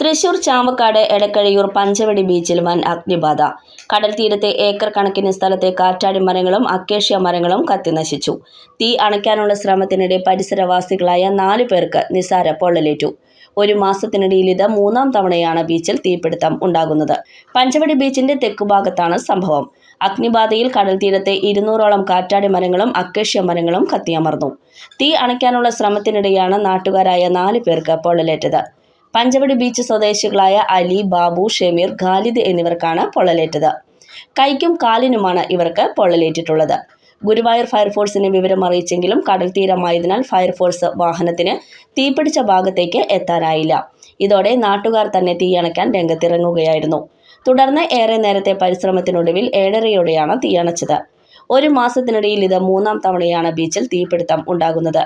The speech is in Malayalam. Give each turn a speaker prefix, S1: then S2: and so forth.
S1: തൃശൂർ ചാവക്കാട് എടക്കഴിയൂർ പഞ്ചവടി ബീച്ചിൽ വൻ അഗ്നിബാധ. കടൽ തീരത്തെ ഏക്കർ കണക്കിന് സ്ഥലത്തെ കാറ്റാടി മരങ്ങളും അക്കേഷ്യ മരങ്ങളും കത്തിനശിച്ചു. തീ അണയ്ക്കാനുള്ള ശ്രമത്തിനിടെ പരിസരവാസികളായ നാലു പേർക്ക് നിസാര പൊള്ളലേറ്റു. ഒരു മാസത്തിനിടയിൽ ഇത് മൂന്നാം തവണയാണ് ബീച്ചിൽ തീപിടുത്തം ഉണ്ടാകുന്നത്. പഞ്ചവടി ബീച്ചിന്റെ തെക്കുഭാഗത്താണ് സംഭവം. അഗ്നിബാധയിൽ കടൽ തീരത്തെ ഇരുന്നൂറോളം കാറ്റാടി മരങ്ങളും അക്കേഷ്യ മരങ്ങളും കത്തിയമർന്നു. തീ അണയ്ക്കാനുള്ള ശ്രമത്തിനിടെയാണ് നാട്ടുകാരായ നാല് പേർക്ക് പൊള്ളലേറ്റത്. പഞ്ചവടി ബീച്ച് സ്വദേശികളായ അലി ബാബു ഷമീർ ഖാലിദ് എന്നിവർക്കാണ് പൊള്ളലേറ്റത്. കൈക്കും കാലിനുമാണ് ഇവർക്ക് പൊള്ളലേറ്റിട്ടുള്ളത്. ഗുരുവായൂർ ഫയർഫോഴ്സിന് വിവരം അറിയിച്ചെങ്കിലും കടൽ തീരമായതിനാൽ ഫയർഫോഴ്സ് വാഹനത്തിന് തീപിടിച്ച ഭാഗത്തേക്ക് എത്താനായില്ല. ഇതോടെ നാട്ടുകാർ തന്നെ തീയണയ്ക്കാൻ രംഗത്തിറങ്ങുകയായിരുന്നു. തുടർന്ന് ഏറെ നേരത്തെ പരിശ്രമത്തിനൊടുവിൽ ഏഴരയോടെയാണ് തീയണച്ചത്. ഒരു മാസത്തിനിടയിൽ ഇത് മൂന്നാം തവണയാണ് ബീച്ചിൽ തീപിടുത്തം ഉണ്ടാകുന്നത്.